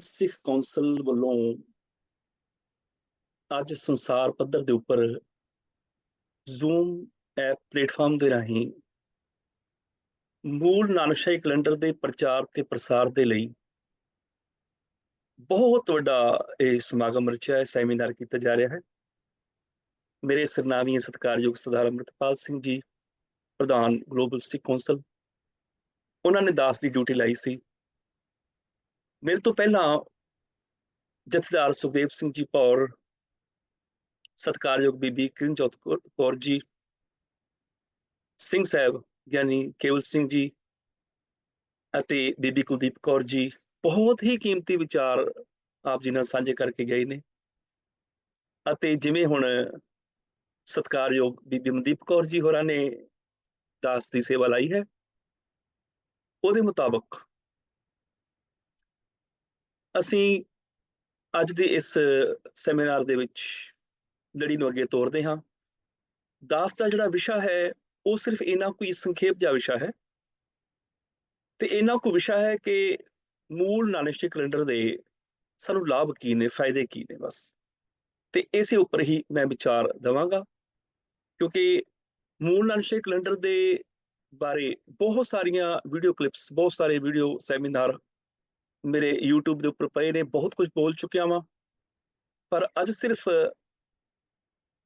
ਸਿੱਖ council ਵੱਲੋਂ ਅੱਜ ਸੰਸਾਰ ਪੱਧਰ ਦੇ ਉੱਪਰ ਜ਼ੂਮ ਐਪ ਪਲੇਟਫਾਰਮ ਦੇ ਰਾਹੀਂ ਮੂਲ ਨਾਨਕਸ਼ਾਹੀ ਕੈਲੰਡਰ ਦੇ ਪ੍ਰਚਾਰ ਤੇ ਪ੍ਰਸਾਰ ਦੇ ਲਈ ਬਹੁਤ ਵੱਡਾ ਇਹ ਸਮਾਗਮ ਰਚਿਆ ਹੈ ਸੈਮੀਨਾਰ ਕੀਤਾ ਜਾ ਰਿਹਾ ਹੈ। ਮੇਰੇ ਸਰਨਾਮੀ ਸਤਿਕਾਰਯੋਗ ਸਰਦਾਰ ਅਮਰਿਤਪਾਲ ਸਿੰਘ ਜੀ, ਪ੍ਰਧਾਨ ਗਲੋਬਲ ਸਿੱਖ ਕੌਂਸਲ। ਉਹਨਾਂ ਨੇ ਦਾਸ ਦੀ ਡਿਊਟੀ ਲਾਈ ਸੀ। ਮੇਰੇ ਤੋਂ ਪਹਿਲਾਂ ਜਥੇਦਾਰ ਸੁਖਦੇਵ ਸਿੰਘ ਜੀ ਪੌਰ ਸਤਿਕਾਰਯੋਗ ਬੀਬੀ ਕਿਰਨਜੋਤ ਕੌਰ ਜੀ, ਸਿੰਘ ਸਾਹਿਬ ਗਿਆਨੀ ਕੇਵਲ ਸਿੰਘ ਜੀ ਅਤੇ ਬੀਬੀ ਕੁਲਦੀਪ ਕੌਰ ਜੀ ਬਹੁਤ ਹੀ ਕੀਮਤੀ ਵਿਚਾਰ ਆਪ ਜੀ ਨਾਲ ਸਾਂਝੇ ਕਰਕੇ ਗਏ ਨੇ ਅਤੇ ਜਿਵੇਂ ਹੁਣ ਸਤਿਕਾਰਯੋਗ ਬੀਬੀ ਮਨਦੀਪ ਕੌਰ ਜੀ ਹੋਰਾਂ ਨੇ ਦਾਸ ਦੀ ਸੇਵਾ ਲਈ ਹੈ, ਉਹਦੇ ਮੁਤਾਬਕ ਅਸੀਂ ਅੱਜ ਦੇ ਇਸ ਸੈਮੀਨਾਰ ਦੇ ਵਿੱਚ ਲੜੀ ਨੂੰ ਅੱਗੇ ਤੋਰਦੇ ਹਾਂ। ਦਾਸ ਦਾ ਜਿਹੜਾ ਵਿਸ਼ਾ ਹੈ, ਉਹ ਸਿਰਫ ਇਹਨਾਂ ਕੋਈ ਸੰਖੇਪ ਜਿਹਾ ਵਿਸ਼ਾ ਹੈ ਤੇ ਇਹਨਾਂ ਕੋ ਵਿਸ਼ਾ ਹੈ ਕਿ ਮੂਲ ਨਾਨਕਸ਼ੀ ਕੈਲੰਡਰ ਦੇ ਸਾਨੂੰ ਲਾਭ ਕੀ ਨੇ, ਫਾਇਦੇ ਕੀ ਨੇ ਬਸ। ਤੇ ਇਸੇ ਉੱਪਰ ਹੀ ਮੈਂ ਵਿਚਾਰ ਦਵਾਂਗਾ, ਕਿਉਂਕਿ ਮੂਲ ਨਾਨਕਸ਼ੀ ਕੈਲੰਡਰ ਦੇ ਬਾਰੇ ਬਹੁਤ ਸਾਰੀਆਂ ਵੀਡੀਓ ਕਲਿੱਪਸ, ਬਹੁਤ ਸਾਰੇ ਵੀਡੀਓ ਸੈਮੀਨਾਰ ਮੇਰੇ YouTube ਦੇ ਉੱਪਰ ਪਏ ਨੇ, ਬਹੁਤ ਕੁਝ ਬੋਲ ਚੁੱਕਿਆ ਵਾਂ। ਪਰ ਅੱਜ ਸਿਰਫ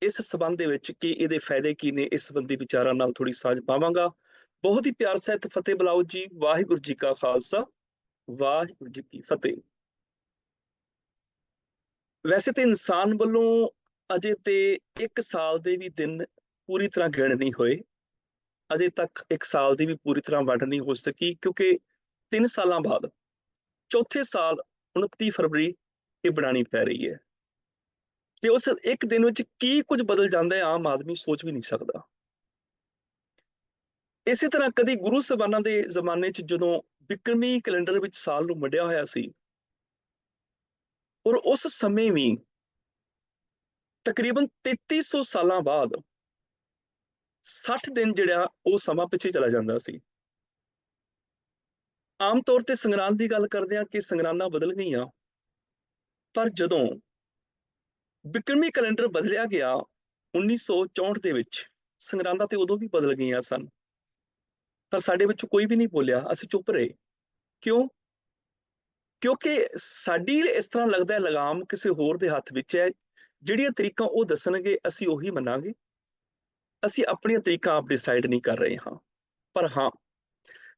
ਇਸ ਸਬੰਧ ਦੇ ਵਿੱਚ ਕਿ ਇਹਦੇ ਫਾਇਦੇ ਕੀ ਨੇ, ਇਸ ਸੰਬੰਧੀ ਵਿਚਾਰਾਂ ਨਾਲ ਥੋੜੀ ਸਾਂਝ ਪਾਵਾਂਗਾ। ਬਹੁਤ ਹੀ ਪਿਆਰ ਸਹਿਤ ਫਤਿਹ ਬੁਲਾਓ ਜੀ, ਵਾਹਿਗੁਰੂ ਜੀ ਕਾ ਖਾਲਸਾ, ਵਾਹਿਗੁਰੂ ਜੀ ਕੀ ਫਤਿਹ। ਵੈਸੇ ਤੇ ਇਨਸਾਨ ਵੱਲੋਂ ਅਜੇ ਤੇ 1 ਸਾਲ ਦੇ ਵੀ ਦਿਨ ਪੂਰੀ ਤਰ੍ਹਾਂ ਗਿਣ ਨਹੀਂ ਹੋਏ। ਅਜੇ ਤੱਕ 1 ਸਾਲ ਦੀ ਵੀ ਪੂਰੀ ਤਰ੍ਹਾਂ ਵੰਡ ਨਹੀਂ ਹੋ ਸਕੀ, ਕਿਉਂਕਿ 3 ਸਾਲਾਂ ਬਾਅਦ ਚੌਥੇ ਸਾਲ 29 ਫਰਵਰੀ ਇਹ ਬਣਾਣੀ ਪੈ ਰਹੀ ਹੈ। ਤੇ ਉਸ ਇੱਕ ਦਿਨ ਵਿੱਚ ਕੀ ਕੁਝ ਬਦਲ ਜਾਂਦਾ ਹੈ, ਆਮ ਆਦਮੀ ਸੋਚ ਵੀ ਨਹੀਂ ਸਕਦਾ। ਇਸੇ ਤਰ੍ਹਾਂ ਕਦੀ ਗੁਰੂ ਸਬਾਨਾਂ ਦੇ ਜ਼ਮਾਨੇ 'ਚ ਜਦੋਂ ਵਿਕਰਮੀ ਕੈਲੰਡਰ ਵਿੱਚ ਸਾਲ ਨੂੰ ਵੰਡਿਆ ਹੋਇਆ ਸੀ, ਔਰ ਉਸ ਸਮੇਂ ਵੀ ਤਕਰੀਬਨ 3300 ਸਾਲਾਂ ਬਾਅਦ 60 ਦਿਨ ਜਿਹੜਾ ਉਹ ਸਮਾਂ ਪਿੱਛੇ ਚਲਾ ਜਾਂਦਾ ਸੀ। ਆਮ ਤੌਰ ਤੇ ਸੰਗਰਾਂਦ ਦੀ ਗੱਲ ਕਰਦੇ ਆ ਕਿ ਸੰਗਰਾਂਦਾਂ ਬਦਲ ਗਈਆਂ। ਪਰ ਜਦੋਂ ਵਿਕਰਮੀ ਕੈਲੰਡਰ ਬਦਲਿਆ ਗਿਆ 1964 ਦੇ ਵਿੱਚ ਸੰਗਰਾਂਦਾਂ ਤੇ ਉਦੋਂ ਵੀ ਬਦਲ ਗਈਆਂ ਸਨ। ਪਰ ਸਾਡੇ ਵਿੱਚੋਂ ਕੋਈ ਵੀ ਨਹੀਂ ਬੋਲਿਆ, ਅਸੀਂ ਚੁੱਪ ਰਹੇ। ਕਿਉਂ? ਕਿਉਂਕਿ ਸਾਡੀ ਇਸ ਤਰ੍ਹਾਂ ਲੱਗਦਾ ਹੈ ਲਗਾਮ ਕਿਸੇ ਹੋਰ ਦੇ ਹੱਥ ਵਿੱਚ ਹੈ, ਜਿਹੜੀਆਂ ਤਰੀਕਾਂ ਉਹ ਦੱਸਣਗੇ, ਅਸੀਂ ਉਹੀ ਮੰਨਾਂਗੇ। ਅਸੀਂ ਆਪਣੀਆਂ ਤਰੀਕਾਂ ਆਪ ਡਿਸਾਈਡ ਨਹੀਂ ਕਰ ਰਹੇ ਹਾਂ। ਪਰ ਹਾਂ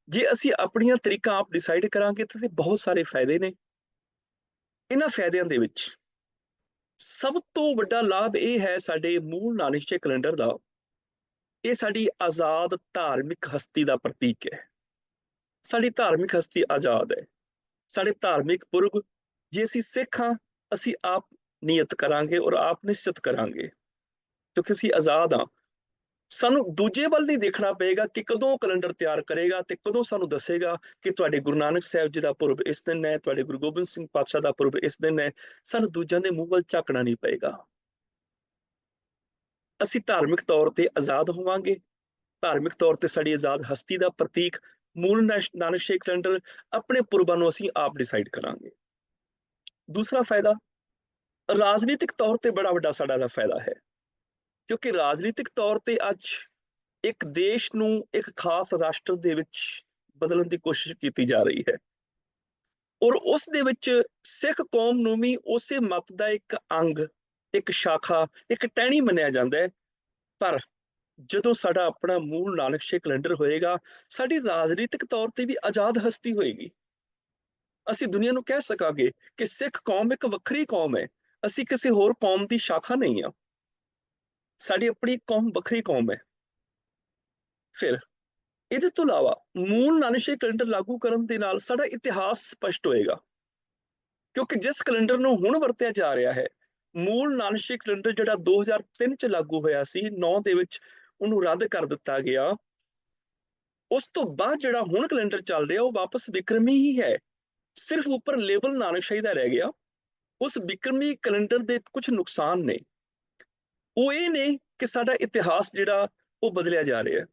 ਜੇ ਅਸੀਂ ਆਪਣੀਆਂ ਤਰੀਕਾਂ ਆਪ ਡਿਸਾਈਡ ਕਰਾਂਗੇ ਤਾਂ ਬਹੁਤ ਸਾਰੇ ਫਾਇਦੇ ਨੇ। ਇਹਨਾਂ ਫਾਇਦਿਆਂ ਦੇ ਵਿੱਚ ਸਭ ਤੋਂ ਵੱਡਾ ਲਾਭ ਇਹ ਹੈ ਸਾਡੇ ਮੂਲ ਨਾਨਕਸ਼ੇ ਕੈਲੰਡਰ ਦਾ, ਇਹ ਸਾਡੀ ਆਜ਼ਾਦ ਧਾਰਮਿਕ ਹਸਤੀ ਦਾ ਪ੍ਰਤੀਕ ਹੈ। ਸਾਡੀ ਧਾਰਮਿਕ ਹਸਤੀ ਆਜ਼ਾਦ ਹੈ। ਸਾਡੇ ਧਾਰਮਿਕ ਪੁਰਬ, ਜੇ ਅਸੀਂ ਸਿੱਖ ਹਾਂ, ਅਸੀਂ ਆਪ ਨਿਯਤ ਕਰਾਂਗੇ ਔਰ ਆਪ ਨਿਸ਼ਚਿਤ ਕਰਾਂਗੇ। ਕਿਉਂਕਿ ਅਸੀਂ ਆਜ਼ਾਦ ਹਾਂ ਸਾਨੂੰ ਦੂਜੇ ਵੱਲ ਨਹੀਂ ਦੇਖਣਾ ਪਏਗਾ ਕਿ ਕਦੋਂ ਕੈਲੰਡਰ ਤਿਆਰ ਕਰੇਗਾ ਤੇ ਕਦੋਂ ਸਾਨੂੰ ਦੱਸੇਗਾ ਕਿ ਤੁਹਾਡੇ ਗੁਰੂ ਨਾਨਕ ਸਾਹਿਬ ਜੀ ਦਾ ਪੁਰਬ ਇਸ ਦਿਨ ਹੈ, ਤੁਹਾਡੇ ਗੁਰੂ ਗੋਬਿੰਦ ਸਿੰਘ ਪਾਤਸ਼ਾਹ ਦਾ ਪੁਰਬ ਇਸ ਦਿਨ ਹੈ, ਸਾਨੂੰ ਦੂਜਿਆਂ ਦੇ ਮੂੰਹ ਵੱਲ ਝਾਕਣਾ ਨਹੀਂ ਪਏਗਾ। ਅਸੀਂ ਧਾਰਮਿਕ ਤੌਰ ਤੇ ਆਜ਼ਾਦ ਹੋਵਾਂਗੇ। ਧਾਰਮਿਕ ਤੌਰ ਤੇ ਸਾਡੀ ਆਜ਼ਾਦ ਹਸਤੀ ਦਾ ਪ੍ਰਤੀਕ ਮੂਲ ਨਾਨਕ ਸ਼ੇਖ ਕੈਲੰਡਰ ਆਪਣੇ ਪੁਰਬਾਂ ਨੂੰ ਅਸੀਂ ਆਪ ਡਿਸਾਈਡ ਕਰਾਂਗੇ। ਦੂਸਰਾ ਫਾਇਦਾ, ਰਾਜਨੀਤਿਕ ਤੌਰ ਤੇ ਬੜਾ ਵੱਡਾ ਸਾਡਾ ਦਾ ਫਾਇਦਾ ਹੈ। ਕਿਉਂਕਿ ਰਾਜਨੀਤਿਕ ਤੌਰ ਤੇ ਅੱਜ ਇੱਕ ਦੇਸ਼ ਨੂੰ ਇੱਕ ਖਾਸ ਰਾਸ਼ਟਰ ਦੇ ਵਿੱਚ ਬਦਲਣ ਦੀ ਕੋਸ਼ਿਸ਼ ਕੀਤੀ ਜਾ ਰਹੀ ਹੈ। ਔਰ ਉਸ ਦੇ ਵਿੱਚ ਸਿੱਖ ਕੌਮ ਨੂੰ ਵੀ ਉਸੇ ਮਤ ਦਾ ਇੱਕ ਅੰਗ, ਇੱਕ ਸ਼ਾਖਾ, ਇੱਕ ਟਹਿਣੀ ਮੰਨਿਆ ਜਾਂਦਾ ਹੈ। ਪਰ ਜਦੋਂ ਸਾਡਾ ਆਪਣਾ ਮੂਲ ਨਾਨਕਸ਼ੇ ਕੈਲੰਡਰ ਹੋਏਗਾ, ਸਾਡੀ ਰਾਜਨੀਤਿਕ ਤੌਰ ਤੇ ਵੀ ਆਜ਼ਾਦ ਹਸਤੀ ਹੋਏਗੀ। ਅਸੀਂ ਦੁਨੀਆ ਨੂੰ ਕਹਿ ਸਕਾਂਗੇ ਕਿ ਸਿੱਖ ਕੌਮ ਇੱਕ ਵੱਖਰੀ ਕੌਮ ਹੈ। ਅਸੀਂ ਕਿਸੇ ਹੋਰ ਕੌਮ ਦੀ ਸ਼ਾਖਾ ਨਹੀਂ ਆ ਸਾਡੀ ਆਪਣੀ ਕੌਮ ਵੱਖਰੀ ਕੌਮ ਹੈ। ਫਿਰ ਇਹਦੇ ਤੋਂ ਇਲਾਵਾ ਮੂਲ ਨਾਨਕਸ਼ੇ ਕੈਲੰਡਰ ਲਾਗੂ ਕਰਨ ਦੇ ਨਾਲ ਸਾਡਾ ਇਤਿਹਾਸ ਸਪਸ਼ਟ ਹੋਏਗਾ। ਕਿਉਂਕਿ ਜਿਸ ਕੈਲੰਡਰ ਨੂੰ ਹੁਣ ਵਰਤਿਆ ਜਾ ਰਿਹਾ ਹੈ, ਮੂਲ ਨਾਨਕਸ਼ੇ ਕੈਲੰਡਰ ਜਿਹੜਾ 2003 ਚ ਲਾਗੂ ਹੋਇਆ ਸੀ 9 ਦੇ ਵਿੱਚ ਉਹਨੂੰ ਰੱਦ ਕਰ ਦਿੱਤਾ ਗਿਆ। ਉਸ ਤੋਂ ਬਾਅਦ ਜਿਹੜਾ ਹੁਣ ਕੈਲੰਡਰ ਚੱਲ ਰਿਹਾ, ਉਹ ਵਾਪਸ ਵਿਕਰਮੀ ਹੀ ਹੈ। ਸਿਰਫ ਉੱਪਰ ਲੇਬਲ ਨਾਨਕਸ਼ਾਹੀ ਦਾ ਰਹਿ ਗਿਆ। ਉਸ ਵਿਕਰਮੀ ਕੈਲੰਡਰ ਦੇ ਕੁਝ ਨੁਕਸਾਨ ਨੇ। ਉਹ ਇਹ ਨੇ ਕਿ ਸਾਡਾ ਇਤਿਹਾਸ ਜਿਹੜਾ ਉਹ ਬਦਲਿਆ ਜਾ ਰਿਹਾ ਹੈ।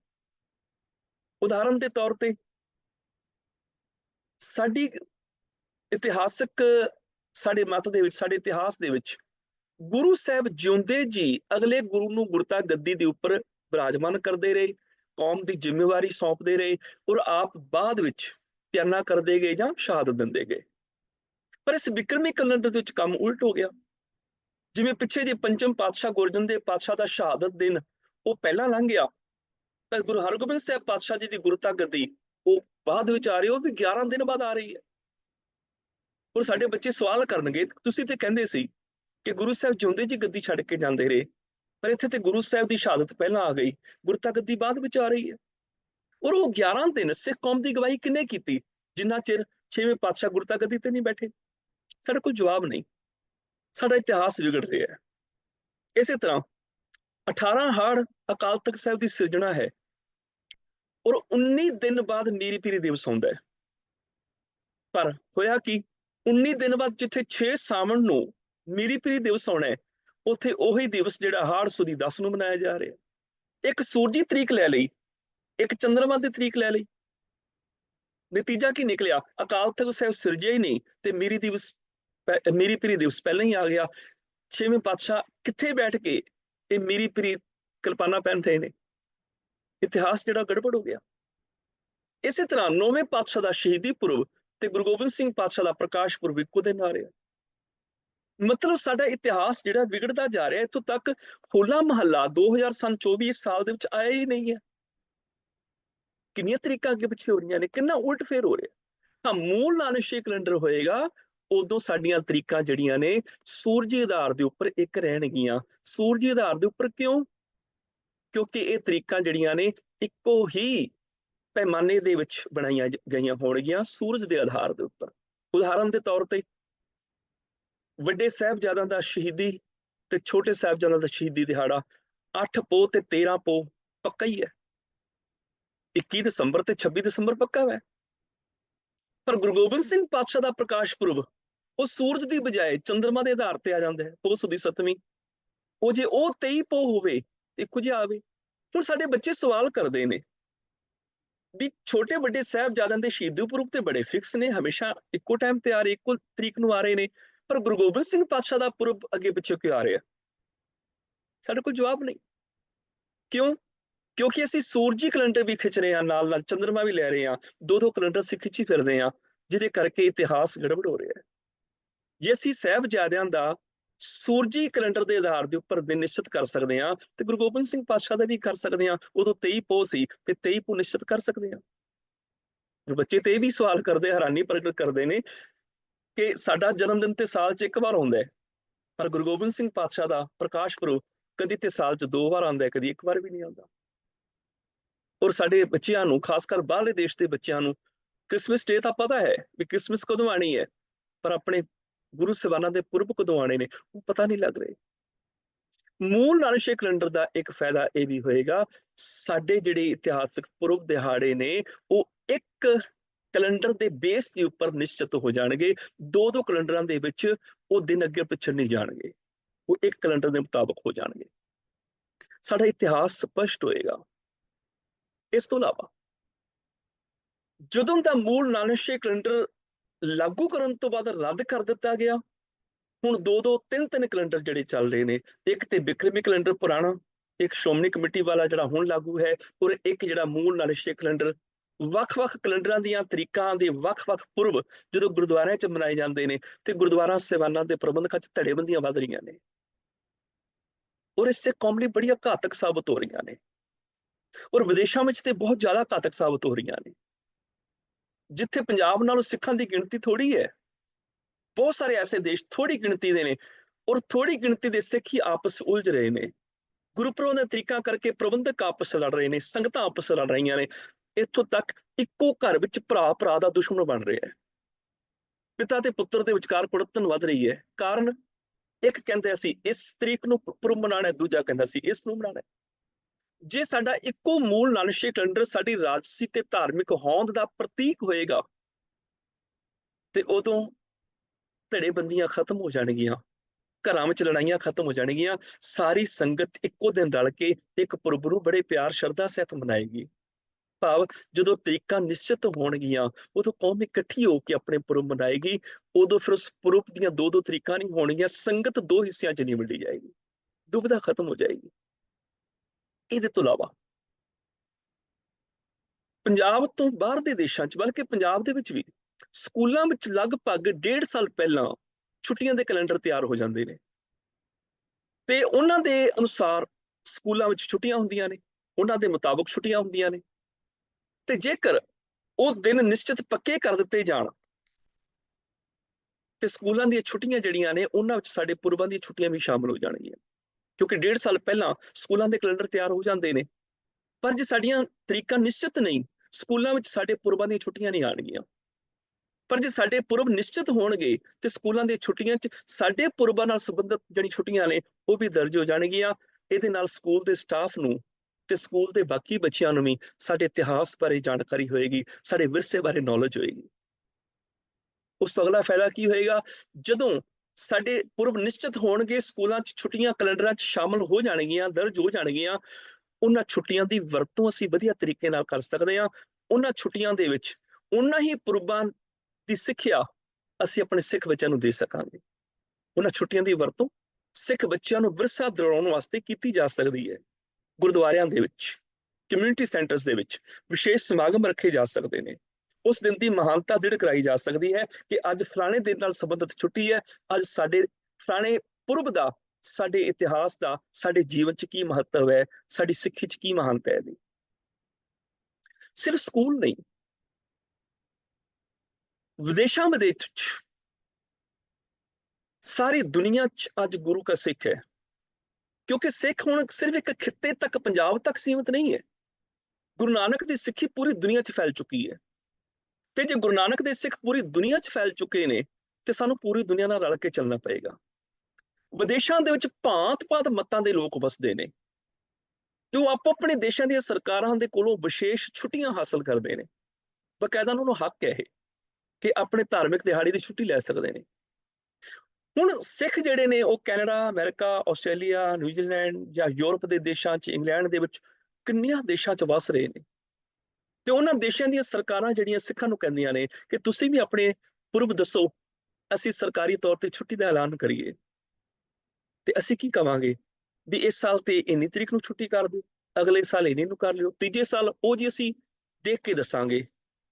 ਉਦਾਹਰਨ ਦੇ ਤੌਰ ਤੇ ਸਾਡੀ ਇਤਿਹਾਸਕ ਸਾਡੇ ਮਤ ਦੇ ਵਿੱਚ, ਸਾਡੇ ਇਤਿਹਾਸ ਦੇ ਵਿੱਚ ਗੁਰੂ ਸਾਹਿਬ ਜਿਉਂਦੇ ਜੀ ਅਗਲੇ ਗੁਰੂ ਨੂੰ ਗੁਰਤਾ ਗੱਦੀ ਦੇ ਉੱਪਰ ਬਿਰਾਜਮਾਨ ਕਰਦੇ ਰਹੇ, ਕੌਮ ਦੀ ਜ਼ਿੰਮੇਵਾਰੀ ਸੌਂਪਦੇ ਰਹੇ ਔਰ ਆਪ ਬਾਅਦ ਵਿੱਚ ਪਿਆਨਾ ਕਰਦੇ ਗਏ ਜਾਂ ਸ਼ਹਾਦਤ ਦਿੰਦੇ ਗਏ। ਪਰ ਇਸ ਵਿਕਰਮੀ ਕੈਲੰਡਰ ਦੇ ਵਿੱਚ ਕੰਮ ਉਲਟ ਹੋ ਗਿਆ। ਜਿਵੇਂ ਪਿੱਛੇ ਜੇ ਪੰਚਮ ਪਾਤਸ਼ਾਹ ਗੁਰਜਨ ਦੇ ਪਾਤਸ਼ਾਹ ਦਾ ਸ਼ਹਾਦਤ ਦਿਨ, ਉਹ ਪਹਿਲਾਂ ਲੰਘ ਗਿਆ। ਤਾਂ ਗੁਰੂ ਹਰਗੋਬਿੰਦ ਸਾਹਿਬ ਪਾਤਸ਼ਾਹ ਜੀ ਦੀ ਗੁਰਤਾ ਗੱਦੀ ਉਹ ਬਾਅਦ ਵਿੱਚ ਆ ਰਹੀ, ਉਹ ਵੀ 11 ਦਿਨ ਬਾਅਦ ਆ ਰਹੀ ਹੈ। ਔਰ ਸਾਡੇ ਬੱਚੇ ਸਵਾਲ ਕਰਨਗੇ, ਤੁਸੀਂ ਤੇ ਕਹਿੰਦੇ ਸੀ ਕਿ ਗੁਰੂ ਸਾਹਿਬ ਜਿਉਂਦੇ ਜੀ ਗੱਦੀ ਛੱਡ ਕੇ ਜਾਂਦੇ ਰਹੇ, ਪਰ ਇੱਥੇ ਤੇ ਗੁਰੂ ਸਾਹਿਬ ਦੀ ਸ਼ਹਾਦਤ ਪਹਿਲਾਂ ਆ ਗਈ ਗੁਰਤਾ ਗੱਦੀ ਬਾਅਦ ਵਿੱਚ ਆ ਰਹੀ ਹੈ। ਔਰ ਉਹ 11 ਦਿਨ ਸਿੱਖ ਕੌਮ ਦੀ ਗਵਾਹੀ ਕਿੰਨੇ ਕੀਤੀ, ਜਿੰਨਾ ਚਿਰ ਛੇਵੇਂ ਪਾਤਸ਼ਾਹ ਗੁਰਤਾ ਗੱਦੀ ਤੇ ਨਹੀਂ ਬੈਠੇ? ਸਾਡੇ ਕੋਲ ਜਵਾਬ ਨਹੀਂ। ਸਾਡਾ ਇਤਿਹਾਸ ਵਿਗੜ ਰਿਹਾ ਹੈ। ਇਸੇ ਤਰ੍ਹਾਂ 18 ਹਾੜ ਅਕਾਲ ਤਖਤ ਸਾਹਿਬ ਦੀ ਸਿਰਜਣਾ ਹੈ ਔਰ 19 ਦਿਨ ਬਾਅਦ ਮੀਰੀ ਪੀਰੀ ਦਿਵਸ ਆਉਂਦਾ ਹੈ। ਪਰ ਹੋਇਆ ਕਿ? 19 ਦਿਨ ਬਾਅਦ ਜਿੱਥੇ 6 ਸਾਵਣ ਨੂੰ ਮੀਰੀ ਪੀਰੀ ਦਿਵਸ ਆਉਣਾ ਹੈ, ਉੱਥੇ ਉਹੀ ਦਿਵਸ ਜਿਹੜਾ ਹਾੜ ਸੁਦੀ 10 ਨੂੰ ਮਨਾਇਆ ਜਾ ਰਿਹਾ ਇੱਕ ਸੂਰਜੀ ਤਰੀਕ ਲੈ ਲਈ, ਇੱਕ ਚੰਦਰਮਾ ਦੀ ਤਰੀਕ ਲੈ ਲਈ। ਨਤੀਜਾ ਕੀ ਨਿਕਲਿਆ? ਅਕਾਲ ਤਖਤ ਸਾਹਿਬ ਸਿਰਜਿਆ ਹੀ ਨਹੀਂ ਤੇ ਮੀਰੀ ਦਿਵਸ ਮੀਰੀ ਪੀਰੀ ਦਿਵਸ ਪਹਿਲਾਂ ਹੀ ਆ ਗਿਆ। ਛੇਵੇਂ ਪਾਤਸ਼ਾਹ ਕਿੱਥੇ ਬੈਠ ਕੇ ਇਹ ਮੀਰੀ ਪੀਰੀ ਕਲਪਨਾ ਪਹਿਨ ਰਹੇ ਨੇ? ਇਤਿਹਾਸ ਜਿਹੜਾ ਗੜਬੜ ਹੋ ਗਿਆ। ਇਸੇ ਤਰ੍ਹਾਂ ਨੌਵੇਂ ਪਾਤਸ਼ਾਹ ਦਾ ਸ਼ਹੀਦੀ ਪੁਰਬ ਤੇ ਗੁਰੂ ਗੋਬਿੰਦ ਸਿੰਘ ਪਾਤਸ਼ਾਹ ਦਾ ਪ੍ਰਕਾਸ਼ ਪੁਰਬ ਇੱਕੋ ਦਿਨ ਆ ਰਿਹਾ। ਮਤਲਬ ਸਾਡਾ ਇਤਿਹਾਸ ਜਿਹੜਾ ਵਿਗੜਦਾ ਜਾ ਰਿਹਾ, ਇੱਥੋਂ ਤੱਕ ਹੋਲਾ ਮਹੱਲਾ 2000 ਸਨ 24 ਇਸ ਸਾਲ ਦੇ ਵਿੱਚ ਆਇਆ ਹੀ ਨਹੀਂ ਹੈ। ਕਿੰਨੀਆਂ ਤਰੀਕਾਂ ਅੱਗੇ ਪਿੱਛੇ ਹੋ ਰਹੀਆਂ ਨੇ, ਕਿੰਨਾ ਉਲਟ ਫੇਰ ਹੋ ਰਿਹਾ। ਹਾਂ, ਮੂਲ ਨਾਨਕਸ਼ੇ ਕੈਲੰਡਰ ਹੋਏਗਾ ਉਦੋਂ ਸਾਡੀਆਂ ਤਰੀਕਾਂ ਜਿਹੜੀਆਂ ਨੇ ਸੂਰਜੀ ਆਧਾਰ ਦੇ ਉੱਪਰ ਇੱਕ ਰਹਿਣਗੀਆਂ। ਸੂਰਜੀ ਆਧਾਰ ਦੇ ਉੱਪਰ ਕਿਉਂ? ਕਿਉਂਕਿ ਇਹ ਤਰੀਕਾਂ ਜਿਹੜੀਆਂ ਨੇ ਇੱਕੋ ਹੀ ਪੈਮਾਨੇ ਦੇ ਵਿੱਚ ਬਣਾਈਆਂ ਗਈਆਂ ਹੋਣਗੀਆਂ ਸੂਰਜ ਦੇ ਆਧਾਰ ਦੇ ਉੱਪਰ। ਉਦਾਹਰਨ ਦੇ ਤੌਰ ਤੇ ਵੱਡੇ ਸਾਹਿਬਜ਼ਾਦਿਆਂ ਦਾ ਸ਼ਹੀਦੀ ਤੇ ਛੋਟੇ ਸਾਹਿਬਜ਼ਾਦਿਆਂ ਦਾ ਸ਼ਹੀਦੀ ਦਿਹਾੜਾ 8 ਪੋ ਤੇ 13 ਪੋ ਪੱਕਾ ਹੀ ਹੈ। 21 ਦਸੰਬਰ ਤੇ 26 ਦਸੰਬਰ ਪੱਕਾ ਹੈ ਪਰ ਗੁਰੂ ਗੋਬਿੰਦ ਸਿੰਘ ਪਾਤਸ਼ਾਹ ਦਾ ਪ੍ਰਕਾਸ਼ ਪੁਰਬ ਉਹ ਸੂਰਜ ਦੀ ਬਜਾਏ ਚੰ드ਰਮਾ ਦੇ ਆਧਾਰ ਤੇ ਆ ਜਾਂਦਾ ਹੈ ਪੋ ਸੁਦੀ ਸਤਵੀਂ। ਉਹ ਜੇ ਉਹ 23 ਪੋ ਹੋਵੇ, ਇੱਕੋ ਜਿਹਾ ਆਵੇ। ਹੁਣ ਸਾਡੇ ਬੱਚੇ ਸਵਾਲ ਕਰਦੇ ਨੇ ਵੀ ਛੋਟੇ ਵੱਡੇ ਸਾਹਿਬਜ਼ਾਦਿਆਂ ਦੇ ਸ਼ਹੀਦੀ ਪੁਰਬ ਤੇ ਬੜੇ ਫਿਕਸ ਨੇ, ਹਮੇਸ਼ਾ ਇੱਕੋ ਟਾਈਮ ਤੇ ਆ ਰਹੇ, ਇੱਕੋ ਤਰੀਕ ਨੂੰ ਆ ਰਹੇ ਨੇ, ਪਰ ਗੁਰੂ ਗੋਬਿੰਦ ਸਿੰਘ ਪਾਤਸ਼ਾਹ ਦਾ ਪੁਰਬ ਅੱਗੇ ਪਿੱਛੇ ਕਿਉਂ ਆ ਰਿਹਾ? ਸਾਡੇ ਕੋਲ ਜਵਾਬ ਨਹੀਂ। ਕਿਉਂ? ਕਿਉਂਕਿ ਅਸੀਂ ਸੂਰਜੀ ਕੈਲੰਡਰ ਵੀ ਖਿੱਚ ਰਹੇ ਹਾਂ ਨਾਲ ਨਾਲ ਚੰ드ਰਮਾ ਵੀ ਲੈ ਰਹੇ ਹਾਂ ਦੋ ਦੋ ਕੈਲੰਡਰ ਅਸੀਂ ਖਿੱਚੀ ਫਿਰਦੇ ਹਾਂ, ਜਿਹਦੇ ਕਰਕੇ ਇਤਿਹਾਸ ਗੜਬੜ ਹੋ ਰਿਹਾ ਹੈ। ਜੇ ਅਸੀਂ ਸਾਹਿਬਜ਼ਾਦਿਆਂ ਦਾ ਸੂਰਜੀ ਕੈਲੰਡਰ ਦੇ ਆਧਾਰ ਦੇ ਉੱਪਰ ਦਿਨ ਨਿਸ਼ਚਿਤ ਕਰ ਸਕਦੇ ਹਾਂ, ਤੇ ਗੁਰੂ ਗੋਬਿੰਦ ਸਿੰਘ ਪਾਤਸ਼ਾਹ ਦਾ ਵੀ ਕਰ ਸਕਦੇ ਹਾਂ, ਉਦੋਂ 23 ਪੋ ਸੀ, ਤੇ 23 ਪੋ ਨਿਸ਼ਚਿਤ ਕਰ ਸਕਦੇ ਹਾਂ। ਬੱਚੇ ਤੇ ਇਹ ਵੀ ਸਵਾਲ ਕਰਦੇ, ਹੈਰਾਨੀ ਪ੍ਰਗਟ ਕਰਦੇ ਨੇ ਕਿ ਸਾਡਾ ਜਨਮ ਦਿਨ ਤੇ ਸਾਲ 'ਚ ਇੱਕ ਵਾਰ ਆਉਂਦਾ ਹੈ, ਪਰ ਗੁਰੂ ਗੋਬਿੰਦ ਸਿੰਘ ਪਾਤਸ਼ਾਹ ਦਾ ਪ੍ਰਕਾਸ਼ ਪੁਰਬ ਕਦੀ ਤੇ ਸਾਲ 'ਚ ਦੋ ਵਾਰ ਆਉਂਦਾ ਹੈ, ਕਦੀ ਇੱਕ ਵਾਰ ਵੀ ਨਹੀਂ ਆਉਂਦਾ। ਔਰ ਸਾਡੇ ਬੱਚਿਆਂ ਨੂੰ, ਖਾਸ ਕਰ ਬਾਹਰਲੇ ਦੇਸ਼ ਦੇ ਬੱਚਿਆਂ ਨੂੰ, ਕ੍ਰਿਸਮਸ ਡੇ ਤਾਂ ਪਤਾ ਹੈ ਵੀ ਕ੍ਰਿਸਮਸ ਕਦੋਂ ਆਣੀ ਹੈ, ਪਰ ਆਪਣੇ ਗੁਰੂ ਸਵਾਨਾਂ ਦੇ ਪੁਰਬ ਕਦੋਂ ਆਣੇ ਨੇ, ਉਹ ਪਤਾ ਨਹੀਂ ਲੱਗ ਰਹੇ। ਮੂਲ ਨਾਨਕਸ਼ੇ ਕੈਲੰਡਰ ਦਾ ਇੱਕ ਫਾਇਦਾ ਇਹ ਵੀ ਹੋਏਗਾ, ਸਾਡੇ ਜਿਹੜੇ ਇਤਿਹਾਸਕ ਪੁਰਬ ਦਿਹਾੜੇ ਨੇ, ਉਹ ਇੱਕ ਕੈਲੰਡਰ ਦੇ ਬੇਸ ਦੇ ਉੱਪਰ ਨਿਸ਼ਚਿਤ ਹੋ ਜਾਣਗੇ ਦੋ ਦੋ ਕੈਲੰਡਰਾਂ ਦੇ ਵਿੱਚ ਉਹ ਦਿਨ ਅੱਗੇ ਪਿੱਛੇ ਨਹੀਂ ਜਾਣਗੇ, ਉਹ ਇੱਕ ਕੈਲੰਡਰ ਦੇ ਮੁਤਾਬਕ ਹੋ ਜਾਣਗੇ। ਸਾਡਾ ਇਤਿਹਾਸ ਸਪਸ਼ਟ ਹੋਏਗਾ। ਇਸ ਤੋਂ ਇਲਾਵਾ, ਜਦੋਂ ਦਾ ਮੂਲ ਨਾਨਸ਼ੇ ਕੈਲੰਡਰ ਲਾਗੂ ਕਰਨ ਤੋਂ ਬਾਅਦ ਰੱਦ ਕਰ ਦਿੱਤਾ ਗਿਆ। ਹੁਣ ਦੋ ਦੋ ਤਿੰਨ ਤਿੰਨ ਕੈਲੰਡਰ ਜਿਹੜੇ ਚੱਲ ਰਹੇ ਨੇ, ਇੱਕ ਤੇ ਬਿਕਰਮੀ ਕੈਲੰਡਰ ਪੁਰਾਣਾ, ਇੱਕ ਸ਼੍ਰੋਮਣੀ ਕਮੇਟੀ ਵਾਲਾ ਜਿਹੜਾ ਹੁਣ ਲਾਗੂ ਹੈ, ਔਰ ਇੱਕ ਜਿਹੜਾ ਮੂਲ ਨਾਨਕਸ਼ੇ ਕੈਲੰਡਰ। ਵੱਖ-ਵੱਖ ਕੈਲੰਡਰਾਂ ਦੀਆਂ ਤਰੀਕਾਂ ਦੇ ਵੱਖ-ਵੱਖ ਪੁਰਬ ਜਦੋਂ ਗੁਰਦੁਆਰਿਆਂ 'ਚ ਮਨਾਏ ਜਾਂਦੇ ਨੇ, ਤੇ ਗੁਰਦੁਆਰਾ ਸੇਵਾਨਾਂ ਦੇ ਪ੍ਰਬੰਧਕਾਂ 'ਚ ਧੜੇਬੰਦੀਆਂ ਵੱਧ ਰਹੀਆਂ ਨੇ। ਔਰ ਇਸੇ ਕੌਮ ਲਈ ਬੜੀਆਂ ਘਾਤਕ ਸਾਬਤ ਹੋ ਰਹੀਆਂ ਨੇ। ਔਰ ਵਿਦੇਸ਼ਾਂ ਵਿੱਚ ਤੇ ਬਹੁਤ ਜ਼ਿਆਦਾ ਘਾਤਕ ਸਾਬਤ ਹੋ ਰਹੀਆਂ ਨੇ। ਜਿੱਥੇ ਪੰਜਾਬ ਨਾਲੋਂ ਸਿੱਖਾਂ ਦੀ ਗਿਣਤੀ ਥੋੜੀ ਹੈ। ਬਹੁਤ ਸਾਰੇ ਐਸੇ ਦੇਸ਼ ਥੋੜੀ ਗਿਣਤੀ ਦੇ ਨੇ ਔਰ ਥੋੜੀ ਗਿਣਤੀ ਦੇ ਸਿੱਖ ਹੀ ਆਪਸ ਉਲਝ ਰਹੇ ਨੇ। ਗੁਰਪੁਰਬ ਦੇ ਤਰੀਕਾ ਕਰਕੇ ਪ੍ਰਬੰਧਕ ਆਪਸ ਲੜ ਰਹੇ ਨੇ, ਸੰਗਤਾਂ ਆਪਸ ਲੜ ਰਹੀਆਂ ਨੇ। ਇੱਥੋਂ ਤੱਕ ਇੱਕੋ ਘਰ ਵਿੱਚ ਭਰਾ ਭਰਾ ਦਾ ਦੁਸ਼ਮਣ ਬਣ ਰਿਹਾ ਹੈ। ਪਿਤਾ ਤੇ ਪੁੱਤਰ ਦੇ ਵਿਚਕਾਰ ਕੁੜਤਨ ਵੱਧ ਰਹੀ ਹੈ। ਕਾਰਨ ਇੱਕ ਕਹਿੰਦੇ ਅਸੀਂ ਇਸ ਤਰੀਕ ਨੂੰ ਪੁਰਬ ਮਨਾਣਾ ਦੂਜਾ ਕਹਿੰਦਾ ਸੀ ਇਸ ਨੂੰ ਮਨਾਣਾ ਜੇ ਸਾਡਾ ਇੱਕੋ ਮੂਲ ਨਾਨਕਸ਼ੇ ਕੈਲੰਡਰ ਸਾਡੀ ਰਾਜਸੀ ਤੇ ਧਾਰਮਿਕ ਹੋਂਦ ਦਾ ਪ੍ਰਤੀਕ ਹੋਏਗਾ, ਤੇ ਉਦੋਂ ਧੜੇਬੰਦੀਆਂ ਖਤਮ ਹੋ ਜਾਣਗੀਆਂ, ਘਰਾਂ ਵਿੱਚ ਲੜਾਈਆਂ ਖਤਮ ਹੋ ਜਾਣਗੀਆਂ, ਸਾਰੀ ਸੰਗਤ ਇੱਕੋ ਦਿਨ ਰਲ ਕੇ ਇੱਕ ਪੁਰਬ ਨੂੰ ਬੜੇ ਪਿਆਰ, ਸ਼ਰਧਾ ਸਹਿਤ ਮਨਾਏਗੀ। ਭਾਵ ਜਦੋਂ ਤਰੀਕਾਂ ਨਿਸ਼ਚਿਤ ਹੋਣਗੀਆਂ, ਉਦੋਂ ਕੌਮ ਇਕੱਠੀ ਹੋ ਕੇ ਆਪਣੇ ਪੁਰਬ ਮਨਾਏਗੀ, ਉਦੋਂ ਫਿਰ ਉਸ ਪੁਰਬ ਦੀਆਂ ਦੋ ਦੋ ਤਰੀਕਾਂ ਨਹੀਂ ਹੋਣਗੀਆਂ, ਸੰਗਤ ਦੋ ਹਿੱਸਿਆਂ 'ਚ ਨਹੀਂ ਵੰਡੀ ਜਾਏਗੀ, ਦੁਬਿਧਾ ਖਤਮ ਹੋ ਜਾਏਗੀ। ਇਹਦੇ ਤੋਂ ਇਲਾਵਾ ਪੰਜਾਬ ਤੋਂ ਬਾਹਰ ਦੇ ਦੇਸ਼ਾਂ 'ਚ, ਬਲਕਿ ਪੰਜਾਬ ਦੇ ਵਿੱਚ ਵੀ ਸਕੂਲਾਂ ਵਿੱਚ ਲਗਭਗ ਡੇਢ ਸਾਲ ਪਹਿਲਾਂ ਛੁੱਟੀਆਂ ਦੇ ਕੈਲੰਡਰ ਤਿਆਰ ਹੋ ਜਾਂਦੇ ਨੇ। ਤੇ ਉਹਨਾਂ ਦੇ ਅਨੁਸਾਰ ਸਕੂਲਾਂ ਵਿੱਚ ਛੁੱਟੀਆਂ ਹੁੰਦੀਆਂ ਨੇ, ਉਹਨਾਂ ਦੇ ਮੁਤਾਬਕ ਛੁੱਟੀਆਂ ਹੁੰਦੀਆਂ ਨੇ। ਤੇ ਜੇਕਰ ਉਹ ਦਿਨ ਨਿਸ਼ਚਿਤ ਪੱਕੇ ਕਰ ਦਿੱਤੇ ਜਾਣ, ਤੇ ਸਕੂਲਾਂ ਦੀਆਂ ਛੁੱਟੀਆਂ ਜਿਹੜੀਆਂ ਨੇ, ਉਹਨਾਂ ਵਿੱਚ ਸਾਡੇ ਪੁਰਬਾਂ ਦੀਆਂ ਛੁੱਟੀਆਂ ਵੀ ਸ਼ਾਮਲ ਹੋ ਜਾਣਗੀਆਂ। ਕਿਉਂਕਿ ਡੇਢ ਸਾਲ ਪਹਿਲਾਂ ਸਕੂਲਾਂ ਦੇ ਕੈਲੰਡਰ ਤਿਆਰ ਹੋ ਜਾਂਦੇ ਨੇ। ਪਰ ਜੇ ਸਾਡੀਆਂ ਤਰੀਕਾਂ ਨਿਸ਼ਚਿਤ ਨਹੀਂ, ਸਕੂਲਾਂ ਵਿੱਚ ਸਾਡੇ ਪੁਰਬਾਂ ਦੀਆਂ ਛੁੱਟੀਆਂ ਨਹੀਂ ਆਣਗੀਆਂ ਪਰ ਜੇ ਸਾਡੇ ਪੁਰਬ ਨਿਸ਼ਚਿਤ ਹੋਣਗੇ, ਤੇ ਸਕੂਲਾਂ ਦੀਆਂ ਛੁੱਟੀਆਂ 'ਚ ਸਾਡੇ ਪੁਰਬਾਂ ਨਾਲ ਸੰਬੰਧਿਤ ਜਿਹੜੀ ਛੁੱਟੀਆਂ ਨੇ, ਉਹ ਵੀ ਦਰਜ ਹੋ ਜਾਣਗੀਆਂ। ਇਹਦੇ ਨਾਲ ਸਕੂਲ ਦੇ ਸਟਾਫ ਨੂੰ ਤੇ ਸਕੂਲ ਦੇ ਬਾਕੀ ਬੱਚਿਆਂ ਨੂੰ ਵੀ ਸਾਡੇ ਇਤਿਹਾਸ ਬਾਰੇ ਜਾਣਕਾਰੀ ਹੋਏਗੀ, ਸਾਡੇ ਵਿਰਸੇ ਬਾਰੇ ਨੌਲੇਜ ਹੋਏਗੀ। ਉਸ ਤੋਂ ਅਗਲਾ ਫਾਇਦਾ ਕੀ ਹੋਏਗਾ? ਜਦੋਂ ਸਾਡੇ ਪੁਰਬ ਨਿਸ਼ਚਿਤ ਹੋਣਗੇ, ਸਕੂਲਾਂ 'ਚ ਛੁੱਟੀਆਂ ਕੈਲੰਡਰਾਂ 'ਚ ਸ਼ਾਮਲ ਹੋ ਜਾਣਗੀਆਂ, ਦਰਜ ਹੋ ਜਾਣਗੀਆਂ, ਉਹਨਾਂ ਛੁੱਟੀਆਂ ਦੀ ਵਰਤੋਂ ਅਸੀਂ ਵਧੀਆ ਤਰੀਕੇ ਨਾਲ ਕਰ ਸਕਦੇ ਹਾਂ। ਉਹਨਾਂ ਛੁੱਟੀਆਂ ਦੇ ਵਿੱਚ ਉਹਨਾਂ ਹੀ ਪੁਰਬਾਂ ਦੀ ਸਿੱਖਿਆ ਅਸੀਂ ਆਪਣੇ ਸਿੱਖ ਬੱਚਿਆਂ ਨੂੰ ਦੇ ਸਕਾਂਗੇ। ਉਹਨਾਂ ਛੁੱਟੀਆਂ ਦੀ ਵਰਤੋਂ ਸਿੱਖ ਬੱਚਿਆਂ ਨੂੰ ਵਿਰਸਾ ਦਿਲਾਉਣ ਵਾਸਤੇ ਕੀਤੀ ਜਾ ਸਕਦੀ ਹੈ। ਗੁਰਦੁਆਰਿਆਂ ਦੇ ਵਿੱਚ ਕਮਿਊਨਿਟੀ ਸੈਂਟਰਸ ਦੇ ਵਿੱਚ ਵਿਸ਼ੇਸ਼ ਸਮਾਗਮ ਰੱਖੇ ਜਾ ਸਕਦੇ ਨੇ। ਉਸ ਦਿਨ ਦੀ ਮਹਾਨਤਾ ਦ੍ਰਿੜ ਕਰਾਈ ਜਾ ਸਕਦੀ ਹੈ ਕਿ ਅੱਜ ਫਲਾਣੇ ਦਿਨ ਨਾਲ ਸੰਬੰਧਿਤ ਛੁੱਟੀ ਹੈ, ਅੱਜ ਸਾਡੇ ਫਲਾਣੇ ਪੁਰਬ ਦਾ, ਸਾਡੇ ਇਤਿਹਾਸ ਦਾ, ਸਾਡੇ ਜੀਵਨ 'ਚ ਕੀ ਮਹੱਤਵ ਹੈ, ਸਾਡੀ ਸਿੱਖੀ 'ਚ ਕੀ ਮਹਾਨਤਾ ਹੈ ਦੀ ਸਿਰਫ ਸਕੂਲ ਨਹੀਂ, ਵਿਦੇਸ਼ਾਂ ਵਿੱਚ ਸਾਰੀ ਦੁਨੀਆ 'ਚ ਅੱਜ ਗੁਰੂ ਕਾ ਸਿੱਖ ਹੈ, ਕਿਉਂਕਿ ਸਿੱਖ ਹੁਣ ਸਿਰਫ ਇੱਕ ਖਿੱਤੇ ਤੱਕ, ਪੰਜਾਬ ਤੱਕ ਸੀਮਿਤ ਨਹੀਂ ਹੈ। ਗੁਰੂ ਨਾਨਕ ਦੀ ਸਿੱਖੀ ਪੂਰੀ ਦੁਨੀਆ 'ਚ ਫੈਲ ਚੁੱਕੀ ਹੈ। ਤੇ ਜੇ ਗੁਰੂ ਨਾਨਕ ਦੇ ਸਿੱਖ ਪੂਰੀ ਦੁਨੀਆ 'ਚ ਫੈਲ ਚੁੱਕੇ ਨੇ, ਤੇ ਸਾਨੂੰ ਪੂਰੀ ਦੁਨੀਆ ਨਾਲ ਰਲ ਕੇ ਚੱਲਣਾ ਪਏਗਾ। ਵਿਦੇਸ਼ਾਂ ਦੇ ਵਿੱਚ ਭਾਂਤ-ਭਾਂਤ ਮਤਾਂ ਦੇ ਲੋਕ ਵਸਦੇ ਨੇ। ਤੇ ਉਹ ਆਪੋ ਆਪਣੇ ਦੇਸ਼ਾਂ ਦੀਆਂ ਸਰਕਾਰਾਂ ਦੇ ਕੋਲੋਂ ਵਿਸ਼ੇਸ਼ ਛੁੱਟੀਆਂ ਹਾਸਲ ਕਰਦੇ ਨੇ। ਬਕਾਇਦਾ ਉਹਨਾਂ ਨੂੰ ਹੱਕ ਹੈ ਇਹ, ਕਿ ਆਪਣੇ ਧਾਰਮਿਕ ਦਿਹਾੜੀ ਦੀ ਛੁੱਟੀ ਲੈ ਸਕਦੇ ਨੇ। ਹੁਣ ਸਿੱਖ ਜਿਹੜੇ ਨੇ, ਉਹ Canada, America, Australia, New Zealand ਜਾਂ ਯੂਰਪ ਦੇ ਦੇਸ਼ਾਂ 'ਚ, ਇੰਗਲੈਂਡ ਦੇ ਵਿੱਚ ਕਿੰਨੀਆਂ ਦੇਸ਼ਾਂ 'ਚ ਵਸ ਰਹੇ ਨੇ। ਤੇ ਉਹਨਾਂ ਦੇਸ਼ਾਂ ਦੀਆਂ ਸਰਕਾਰਾਂ ਜਿਹੜੀਆਂ ਸਿੱਖਾਂ ਨੂੰ ਕਹਿੰਦੀਆਂ ਨੇ ਕਿ ਤੁਸੀਂ ਵੀ ਆਪਣੇ ਪੁਰਬ ਦੱਸੋ, ਅਸੀਂ ਸਰਕਾਰੀ ਤੌਰ ਤੇ ਛੁੱਟੀ ਦਾ ਐਲਾਨ ਕਰੀਏ। ਤੇ ਅਸੀਂ ਕੀ ਕਵਾਂਗੇ ਵੀ ਇਸ ਸਾਲ ਤੇ ਇੰਨੀ ਤਰੀਕ ਨੂੰ ਛੁੱਟੀ ਕਰ ਦਿਓ, ਅਗਲੇ ਸਾਲ ਇਹਨੇ ਨੂੰ ਕਰ ਲਿਓ, ਤੀਜੇ ਸਾਲ ਉਹ ਜੀ ਅਸੀਂ ਦੇਖ ਕੇ ਦੱਸਾਂਗੇ।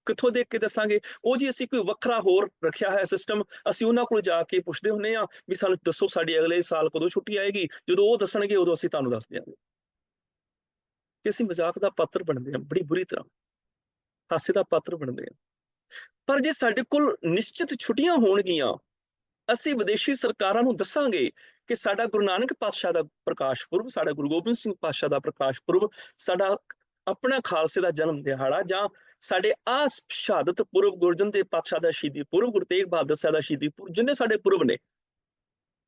ਕਿੱਥੋਂ ਦੇਖ ਕੇ ਦੱਸਾਂਗੇ? ਉਹ ਜੀ ਅਸੀਂ ਕੋਈ ਵੱਖਰਾ ਹੋਰ ਰੱਖਿਆ ਹੈ ਸਿਸਟਮ ਅਸੀਂ ਉਹਨਾਂ ਕੋਲ ਜਾ ਕੇ ਪੁੱਛਦੇ ਹੁੰਨੇ ਆ ਵੀ ਸਾਨੂੰ ਦੱਸੋ ਸਾਡੀ ਅਗਲੇ ਸਾਲ ਕਦੋਂ ਛੁੱਟੀ ਆਏਗੀ, ਜਦੋਂ ਉਹ ਦੱਸਣਗੇ ਉਦੋਂ ਅਸੀਂ ਤੁਹਾਨੂੰ ਦੱਸ ਦਿਆਂਗੇ। ਤੇ ਅਸੀਂ ਮਜ਼ਾਕ ਦਾ ਪਾਤਰ ਬਣਦੇ ਹਾਂ, ਬੜੀ ਬੁਰੀ ਤਰ੍ਹਾਂ। ਹਾਸੇ ਦਾ ਪਾਤਰ ਬਣਦੇ ਆ। ਪਰ ਜੇ ਸਾਡੇ ਕੋਲ ਨਿਸ਼ਚਿਤ ਛੁੱਟੀਆਂ ਹੋਣਗੀਆਂ, ਅਸੀਂ ਵਿਦੇਸ਼ੀ ਸਰਕਾਰਾਂ ਨੂੰ ਦੱਸਾਂਗੇ ਕਿ ਸਾਡਾ ਗੁਰੂ ਨਾਨਕ ਪਾਤਸ਼ਾਹ ਦਾ ਪ੍ਰਕਾਸ਼ ਪੁਰਬ, ਸਾਡਾ ਗੁਰੂ ਗੋਬਿੰਦ ਸਿੰਘ ਪਾਤਸ਼ਾਹ ਦਾ ਪ੍ਰਕਾਸ਼ ਪੁਰਬ, ਸਾਡਾ ਆਪਣਾ ਖਾਲਸੇ ਦਾ ਜਨਮ ਦਿਹਾੜਾ ਜਾਂ ਸਾਡੇ ਆ ਸ਼ਹਾਦਤ ਪੁਰਬ, ਗੁਰਜਨ ਦੇ ਪਾਤਸ਼ਾਹ ਦਾ ਸ਼ਹੀਦੀ ਪੁਰਬ, ਗੁਰੂ ਤੇਗ ਬਹਾਦਰ ਸਾਹਿਬ ਦਾ ਸ਼ਹੀਦੀ ਪੁਰਬ, ਜਿੰਨੇ ਸਾਡੇ ਪੁਰਬ ਨੇ,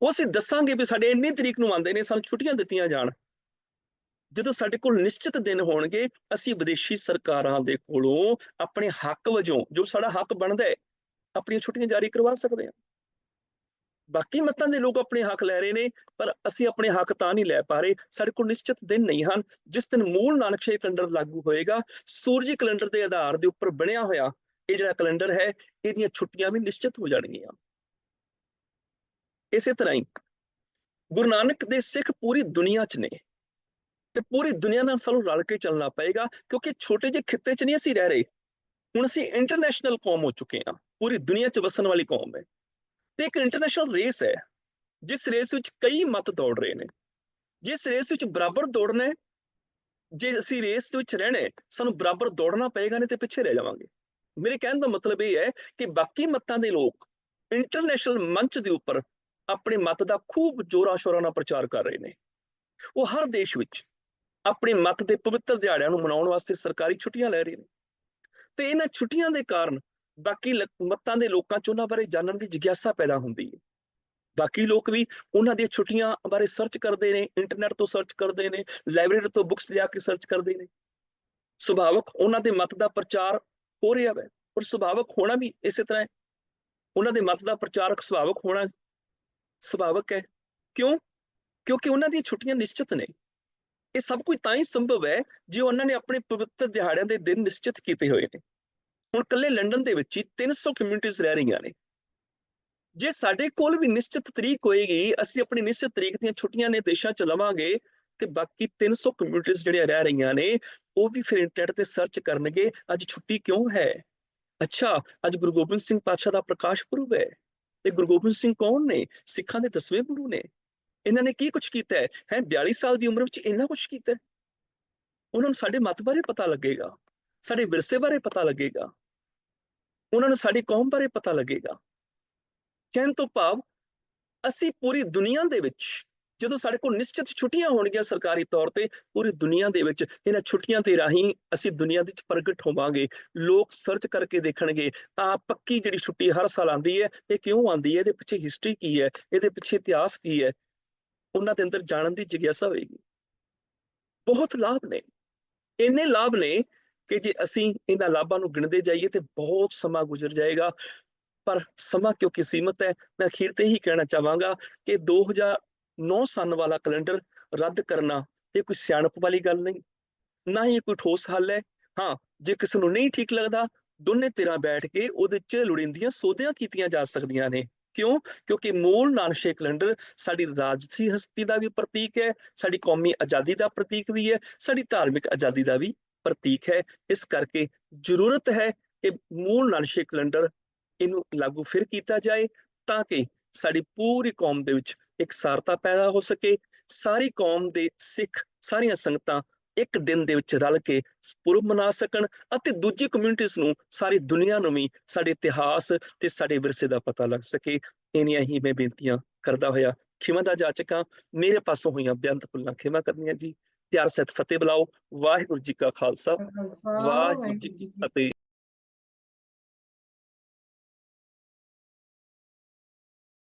ਉਹ ਅਸੀਂ ਦੱਸਾਂਗੇ ਵੀ ਸਾਡੇ ਇੰਨੀ ਤਰੀਕ ਨੂੰ ਆਉਂਦੇ ਨੇ, ਸਾਨੂੰ ਛੁੱਟੀਆਂ ਦਿੱਤੀਆਂ ਜਾਣ। ਜਦੋਂ ਸਾਡੇ ਕੋਲ ਨਿਸ਼ਚਿਤ ਦਿਨ ਹੋਣਗੇ, ਅਸੀਂ ਵਿਦੇਸ਼ੀ ਸਰਕਾਰਾਂ ਦੇ ਕੋਲੋਂ ਆਪਣੇ ਹੱਕ ਵਜੋਂ, ਜੋ ਸਾਡਾ ਹੱਕ ਬਣਦਾ ਹੈ, ਆਪਣੀਆਂ ਛੁੱਟੀਆਂ ਜਾਰੀ ਕਰਵਾ ਸਕਦੇ ਹਾਂ। ਬਾਕੀ ਮਤਾਂ ਦੇ ਲੋਕ ਆਪਣੇ ਹੱਕ ਲੈ ਰਹੇ ਨੇ, ਪਰ ਅਸੀਂ ਆਪਣੇ ਹੱਕ ਤਾਂ ਨਹੀਂ ਲੈ ਪਾ ਰਹੇ। ਸਾਡੇ ਕੋਲ ਨਿਸ਼ਚਿਤ ਦਿਨ ਨਹੀਂ ਹਨ। ਜਿਸ ਦਿਨ ਮੂਲ ਨਾਨਕਸ਼ਾਹੀ ਕੈਲੰਡਰ ਲਾਗੂ ਹੋਏਗਾ, ਸੂਰਜੀ ਕੈਲੰਡਰ ਦੇ ਆਧਾਰ ਦੇ ਉੱਪਰ ਬਣਿਆ ਹੋਇਆ ਇਹ ਜਿਹੜਾ ਕੈਲੰਡਰ ਹੈ, ਇਹਦੀਆਂ ਛੁੱਟੀਆਂ ਵੀ ਨਿਸ਼ਚਿਤ ਹੋ ਜਾਣਗੀਆਂ। ਇਸੇ ਤਰ੍ਹਾਂ ਹੀ ਗੁਰੂ ਨਾਨਕ ਦੇ ਸਿੱਖ ਪੂਰੀ ਦੁਨੀਆ 'ਚ ਨੇ। ਤੇ ਪੂਰੀ ਦੁਨੀਆ ਨਾਲ ਸਾਨੂੰ ਰਲ ਕੇ ਚੱਲਣਾ ਪਏਗਾ, ਕਿਉਂਕਿ ਛੋਟੇ ਜਿਹੇ ਖਿੱਤੇ 'ਚ ਨਹੀਂ ਅਸੀਂ ਰਹਿ ਰਹੇ। ਹੁਣ ਅਸੀਂ ਇੰਟਰਨੈਸ਼ਨਲ ਕੌਮ ਹੋ ਚੁੱਕੇ ਹਾਂ। ਪੂਰੀ ਦੁਨੀਆ 'ਚ ਵਸਣ ਵਾਲੀ ਕੌਮ ਹੈ। ਤੇ ਇੱਕ ਇੰਟਰਨੈਸ਼ਨਲ ਰੇਸ ਹੈ, ਜਿਸ ਰੇਸ ਵਿੱਚ ਕਈ ਮਤ ਦੌੜ ਰਹੇ ਨੇ। ਜਿਸ ਰੇਸ ਵਿੱਚ ਬਰਾਬਰ ਦੌੜਨਾ ਹੈ, ਜੇ ਅਸੀਂ ਰੇਸ ਦੇ ਵਿੱਚ ਰਹਿਣਾ ਸਾਨੂੰ ਬਰਾਬਰ ਦੌੜਨਾ ਪਏਗਾ ਨਹੀਂ ਤੇ ਪਿੱਛੇ ਰਹਿ ਜਾਵਾਂਗੇ। ਮੇਰੇ ਕਹਿਣ ਦਾ ਮਤਲਬ ਇਹ ਹੈ ਕਿ ਬਾਕੀ ਮਤਾਂ ਦੇ ਲੋਕ ਇੰਟਰਨੈਸ਼ਨਲ ਮੰਚ ਦੇ ਉੱਪਰ ਆਪਣੇ ਮਤ ਦਾ ਖੂਬ ਜੋਰਾ ਸ਼ੋਰਾ ਨਾਲ ਪ੍ਰਚਾਰ ਕਰ ਰਹੇ ਨੇ। ਉਹ ਹਰ ਦੇਸ਼ ਵਿੱਚ ਆਪਣੇ ਮਤ ਦੇ ਪਵਿੱਤਰ ਦਿਹਾੜਿਆਂ ਨੂੰ ਮਨਾਉਣ ਵਾਸਤੇ ਸਰਕਾਰੀ ਛੁੱਟੀਆਂ ਲੈ ਰਹੇ ਨੇ। ਤੇ ਇਹਨਾਂ ਛੁੱਟੀਆਂ ਦੇ ਕਾਰਨ ਬਾਕੀ ਮੱਤਾਂ ਦੇ ਲੋਕਾਂ 'ਚ ਉਹਨਾਂ ਬਾਰੇ ਜਾਣਨ ਦੀ ਜਿਗਿਆਸਾ ਪੈਦਾ ਹੁੰਦੀ ਹੈ। ਬਾਕੀ ਲੋਕ ਵੀ ਉਹਨਾਂ ਦੀਆਂ ਛੁੱਟੀਆਂ ਬਾਰੇ ਸਰਚ ਕਰਦੇ ਨੇ ਇੰਟਰਨੈਟ ਤੋਂ ਸਰਚ ਕਰਦੇ ਨੇ ਲਾਇਬ੍ਰੇਰੀ ਤੋਂ ਬੁੱਕਸ ਲਿਆ ਕੇ ਸਰਚ ਕਰਦੇ ਨੇ। ਸੁਭਾਵਕ ਉਹਨਾਂ ਦੇ ਮਤ ਦਾ ਪ੍ਰਚਾਰ ਹੋ ਰਿਹਾ ਹੈ ਔਰ ਸੁਭਾਵਕ ਹੋਣਾ ਵੀ ਇਸੇ ਤਰ੍ਹਾਂ ਹੈ। ਉਹਨਾਂ ਦੇ ਮਤ ਦਾ ਪ੍ਰਚਾਰਕ ਸੁਭਾਵਕ ਹੋਣਾ ਸੁਭਾਵਕ ਹੈ। ਕਿਉਂ? ਕਿਉਂਕਿ ਉਹਨਾਂ ਦੀਆਂ ਛੁੱਟੀਆਂ ਨਿਸ਼ਚਿਤ ਨੇ। ਇਹ ਸਭ ਕੁਝ ਤਾਂ ਹੀ ਸੰਭਵ ਹੈ ਜੇ ਉਹਨਾਂ ਨੇ ਆਪਣੇ ਪਵਿੱਤਰ ਦਿਹਾੜਿਆਂ ਦੇ ਦਿਨ ਨਿਸ਼ਚਿਤ ਕੀਤੇ ਹੋਏ ਨੇ। ਹੁਣ ਕੱਲੇ ਲੰਡਨ ਦੇ ਵਿੱਚ ਹੀ 300 ਕਮਿਊਨਿਟੀਆਂ ਰਹਿ ਰਹੀਆਂ ਨੇ। ਜੇ ਸਾਡੇ ਕੋਲ ਵੀ ਨਿਸ਼ਚਿਤ ਤਰੀਕ ਹੋਏਗੀ, ਅਸੀਂ ਆਪਣੀ ਨਿਸ਼ਚਿਤ ਤਰੀਕ ਦੀਆਂ ਛੁੱਟੀਆਂ ਨੇ ਦੇਸ਼ਾਂ ਚ ਲਵਾਂਗੇ ਤੇ ਬਾਕੀ 300 ਕਮਿਊਨਿਟੀਆਂ ਜਿਹੜੀਆਂ ਰਹਿ ਰਹੀਆਂ ਨੇ, ਉਹ ਵੀ ਫਿਰ ਇੰਟਰਨੈਟ ਤੇ ਸਰਚ ਕਰਨਗੇ, ਅੱਜ ਛੁੱਟੀ ਕਿਉਂ ਹੈ? ਅੱਛਾ, ਅੱਜ ਗੁਰੂ ਗੋਬਿੰਦ ਸਿੰਘ ਪਾਤਸ਼ਾਹ ਦਾ ਪ੍ਰਕਾਸ਼ ਪੁਰਬ ਹੈ। ਇਹ ਗੁਰੂ ਗੋਬਿੰਦ ਸਿੰਘ ਕੌਣ ਨੇ? ਸਿੱਖਾਂ ਦੇ ਦਸਵੇਂ ਗੁਰੂ ਨੇ। ਇਹਨਾਂ ਨੇ ਕੀ ਕੁਝ ਕੀਤਾ ਹੈ? ਹੈ 42 ਸਾਲ ਦੀ ਉਮਰ ਵਿੱਚ ਇੰਨਾ ਕੁਝ ਕੀਤਾ ਹੈ? ਉਹਨਾਂ ਨੂੰ ਸਾਡੇ ਮਤ ਬਾਰੇ ਪਤਾ ਲੱਗੇਗਾ, ਸਾਡੇ ਵਿਰਸੇ ਬਾਰੇ ਪਤਾ ਲੱਗੇਗਾ, ਉਹਨਾਂ ਨੂੰ ਸਾਡੀ ਕੌਮ ਬਾਰੇ ਪਤਾ ਲੱਗੇਗਾ। ਕਹਿਣ ਤੋਂ ਭਾਵ, ਅਸੀਂ ਪੂਰੀ ਦੁਨੀਆ ਦੇ ਵਿੱਚ, ਜਦੋਂ ਸਾਡੇ ਕੋਲ ਨਿਸ਼ਚਿਤ ਛੁੱਟੀਆਂ ਹੋਣਗੀਆਂ ਸਰਕਾਰੀ ਤੌਰ ਤੇ, ਪੂਰੀ ਦੁਨੀਆ ਦੇ ਵਿੱਚ ਇਹਨਾਂ ਛੁੱਟੀਆਂ ਦੇ ਰਾਹੀਂ ਅਸੀਂ ਦੁਨੀਆ ਦੇ ਵਿੱਚ ਪ੍ਰਗਟ ਹੋਵਾਂਗੇ। ਲੋਕ ਸਰਚ ਕਰਕੇ ਦੇਖਣਗੇ ਆ ਪੱਕੀ ਜਿਹੜੀ ਛੁੱਟੀ ਹਰ ਸਾਲ ਆਉਂਦੀ ਹੈ, ਇਹ ਕਿਉਂ ਆਉਂਦੀ ਹੈ? ਇਹਦੇ ਪਿੱਛੇ ਹਿਸਟਰੀ ਕੀ ਹੈ? ਇਹਦੇ ਪਿੱਛੇ ਇਤਿਹਾਸ ਕੀ ਹੈ? ਉਹਨਾਂ ਦੇ ਅੰਦਰ ਜਾਣਨ ਦੀ ਜਿਗਿਆਸਾ ਹੋਏਗੀ। ਬਹੁਤ ਲਾਭ ਨੇ। ਇੰਨੇ ਲਾਭ ਨੇ ਕਿ ਜੇ ਅਸੀਂ ਇਹਨਾਂ ਲਾਭਾਂ ਨੂੰ ਗਿਣਦੇ ਜਾਈਏ ਤੇ ਬਹੁਤ ਸਮਾਂ ਗੁਜ਼ਰ ਜਾਏਗਾ। ਪਰ ਸਮਾਂ ਕਿਉਂਕਿ ਸੀਮਤ ਹੈ, ਮੈਂ ਅਖੀਰ ਤੇ ਹੀ ਕਹਿਣਾ ਚਾਹਾਂਗਾ ਕਿ 2009 ਸਨ ਵਾਲਾ ਕੈਲੰਡਰ ਰੱਦ ਕਰਨਾ ਇਹ ਕੋਈ ਸਿਆਣਪ ਵਾਲੀ ਗੱਲ ਨਹੀਂ। ਨਾ ਹੀ ਕੋਈ ਠੋਸ ਹੱਲ ਹੈ। ਹਾਂ, ਜੇ ਕਿਸੇ ਨੂੰ ਨਹੀਂ ਠੀਕ ਲੱਗਦਾ, ਦੋਨੇ ਧਿਰਾਂ ਬੈਠ ਕੇ ਉਹਦੇ 'ਚ ਲੋੜੀਂਦੀਆਂ ਸੋਧੀਆਂ ਕੀਤੀਆਂ ਜਾ ਸਕਦੀਆਂ ਨੇ। ਕਿਉਂ? ਕਿਉਂਕਿ ਮੂਲ ਨਾਨਸ਼ੇ ਕੈਲੰਡਰ ਸਾਡੀ ਰਾਜਸੀ ਹਸਤੀ ਦਾ ਵੀ ਪ੍ਰਤੀਕ ਹੈ, ਸਾਡੀ ਕੌਮੀ ਆਜ਼ਾਦੀ ਦਾ ਪ੍ਰਤੀਕ ਵੀ ਹੈ, ਸਾਡੀ ਧਾਰਮਿਕ ਆਜ਼ਾਦੀ ਦਾ ਵੀ ਪ੍ਰਤੀਕ ਹੈ। ਇਸ ਕਰਕੇ ਜ਼ਰੂਰਤ ਹੈ ਕਿ ਮੂਲ ਨਾਨਸ਼ੇ ਕੈਲੰਡਰ ਇਹਨੂੰ ਲਾਗੂ ਫਿਰ ਕੀਤਾ ਜਾਏ ਤਾਂ ਕਿ ਸਾਡੀ ਪੂਰੀ ਕੌਮ ਦੇ ਵਿੱਚ ਇੱਕ ਸਾਰਤਾ ਪੈਦਾ ਹੋ ਸਕੇ, ਸਾਰੀ ਕੌਮ ਦੇ ਸਿੱਖ, ਸਾਰੀਆਂ ਸੰਗਤਾਂ ਇੱਕ ਦਿਨ ਦੇ ਵਿੱਚ ਰਲ ਕੇ ਪੁਰਬ ਮਨਾ ਸਕਣ ਅਤੇ ਦੂਜੀ ਕਮਿਊਨਿਟੀਆਂ ਨੂੰ ਸਾਰੀ ਦੁਨੀਆ ਨੂੰ ਵੀ ਸਾਡੇ ਇਤਿਹਾਸ ਤੇ ਸਾਡੇ ਵਿਰਸੇ ਦਾ ਪਤਾ ਲੱਗ ਸਕੇ। ਇਨੀਆਂ ਹੀ ਮੈਂ ਬੇਨਤੀਆਂ ਕਰਦਾ ਹੋਇਆ ਖਿਮਾ ਦਾ ਜਾਚਕਾਂ ਮੇਰੇ ਪਾਸੋਂ ਹੋਈਆਂ ਬੇਅੰਤ ਭੁੱਲਾਂ ਖਿਮਾ ਕਰਨੀਆਂ ਜੀ। ਪਿਆਰ ਸਹਿਤ ਫਤਿਹ ਬੁਲਾਓ। ਵਾਹਿਗੁਰੂ ਜੀ ਕਾ ਖਾਲਸਾ। ਵਾਹਿਗੁਰੂ ਜੀ ਕੀ ਫਤਿਹ।